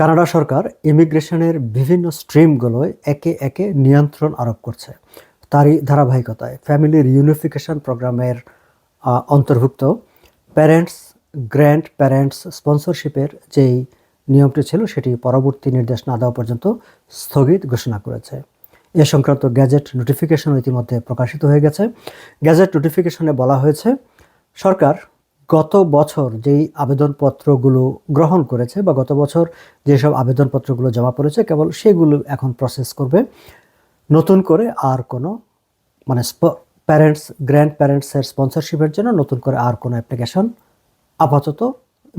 Canada সরকার ইমিগ্রেশনের বিভিন্ন স্ট্রিমগুলোয় একে একে নিয়ন্ত্রণ আরোপ করছে। তারই ধারাবাহিকতায় ফ্যামিলির ইউনিফিকেশন প্রোগ্রামের অন্তর্ভুক্ত প্যারেন্টস, গ্র্যান্ড প্যারেন্টস স্পন্সরশিপের যেই নিয়মটি ছিল সেটি পরবর্তী নির্দেশ না দেওয়া পর্যন্ত স্থগিত ঘোষণা করেছে। এ সংক্রান্ত গ্যাজেট নোটিফিকেশন ইতিমধ্যে প্রকাশিত হয়ে গেছে। গ্যাজেট নোটিফিকেশনে বলা হয়েছে, সরকার গত বছর যেই আবেদনপত্রগুলো গ্রহণ করেছে বা গত বছর যেসব আবেদনপত্রগুলো জমা পড়েছে, কেবল সেগুলো এখন প্রসেস করবে। নতুন করে আর কোনো মানে প্যারেন্টস গ্র্যান্ড প্যারেন্টসের স্পন্সরশিপের জন্য নতুন করে আর কোনো অ্যাপ্লিকেশন আপাতত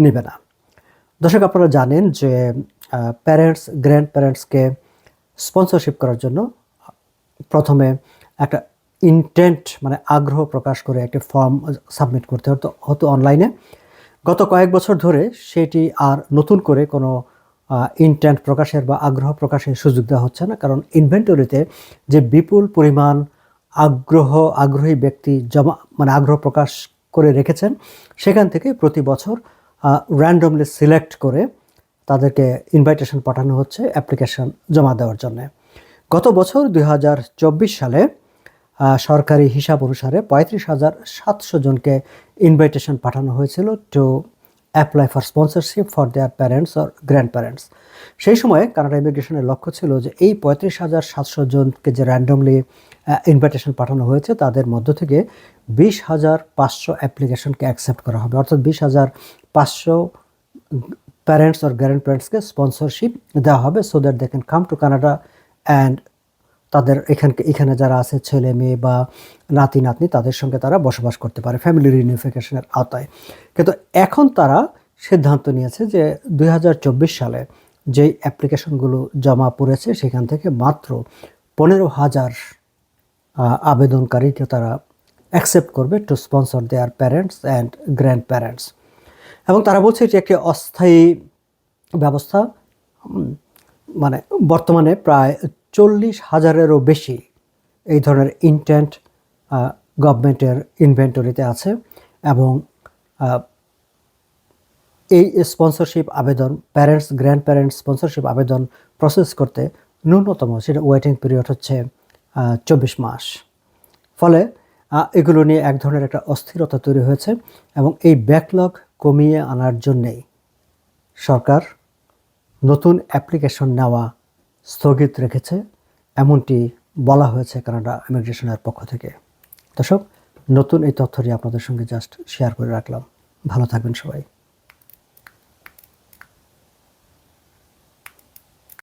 নেবে না। দর্শক, আপনারা জানেন যে প্যারেন্টস গ্র্যান্ড প্যারেন্টসকে স্পন্সরশিপ করার জন্য প্রথমে একটা ইন্টেন্ট মানে আগ্রহ প্রকাশ করে একটি ফর্ম সাবমিট করতে হতো হতো অনলাইনে গত কয়েক বছর ধরে সেটি আর নতুন করে কোনো ইন্টেন্ট প্রকাশের বা আগ্রহ প্রকাশের সুযোগ দেওয়া হচ্ছে না। কারণ ইনভেন্টরিতে যে বিপুল পরিমাণ আগ্রহ, আগ্রহী ব্যক্তি জমা মানে আগ্রহ প্রকাশ করে রেখেছেন, সেখান থেকে প্রতি বছর র্যান্ডমলি সিলেক্ট করে তাদেরকে ইনভাইটেশন পাঠানো হচ্ছে অ্যাপ্লিকেশন জমা দেওয়ার জন্য। গত বছর দু হাজার চব্বিশ সালে সরকারি হিসাব অনুসারে পঁয়ত্রিশ হাজার সাতশো জনকে ইনভাইটেশন পাঠানো হয়েছিল to apply for sponsorship for their parents or grandparents সেই সময় কানাডা ইমিগ্রেশনের লক্ষ্য ছিল যে এই পঁয়ত্রিশ হাজার সাতশো জনকে যে র্যান্ডমলি ইনভাইটেশন পাঠানো হয়েছে, তাদের মধ্য থেকে বিশ হাজার পাঁচশো অ্যাপ্লিকেশনকে অ্যাকসেপ্ট করা হবে। অর্থাৎ বিশ হাজার পাঁচশো প্যারেন্টস অর গ্র্যান্ড প্যারেন্টসকে স্পন্সরশিপ দেওয়া হবে so that they can come to Canada and তাদের এখানে যারা আছে, ছেলে, মেয়ে বা নাতি, নাতনি, তাদের সঙ্গে তারা বসবাস করতে পারে ফ্যামিলি রিউনিফিকেশনের আওতায়। কিন্তু এখন তারা সিদ্ধান্ত নিয়েছে যে দু হাজার চব্বিশ সালে যেই অ্যাপ্লিকেশনগুলো জমা পড়েছে, সেখান থেকে মাত্র পনেরো হাজার আবেদনকারীকে তারা অ্যাকসেপ্ট করবে to sponsor their parents and grandparents এবং তারা বলছে এটি একটি অস্থায়ী ব্যবস্থা মানে বর্তমানে প্রায় চল্লিশ হাজারেরও বেশি এই ধরনের ইন্টেন্ট গভর্নমেন্টের ইনভেন্টরিতে আছে এবং এই স্পন্সরশিপ আবেদন প্যারেন্টস গ্র্যান্ড প্যারেন্টস স্পন্সরশিপ আবেদন প্রসেস করতে ন্যূনতম সেটা ওয়েটিং পিরিয়ড হচ্ছে চব্বিশ মাস। ফলে এগুলো নিয়ে এক ধরনের একটা অস্থিরতা তৈরি হয়েছে এবং এই ব্যাকলগ কমিয়ে আনার জন্যেই সরকার নতুন অ্যাপ্লিকেশন নেওয়া স্থগিত রেখেছে, এমনটি বলা হয়েছে কানাডা ইমিগ্রেশনের পক্ষ থেকে। দর্শক, নতুন এই তথ্যটি আপনাদের সঙ্গে জাস্ট শেয়ার করে রাখলাম। ভালো থাকবেন সবাই।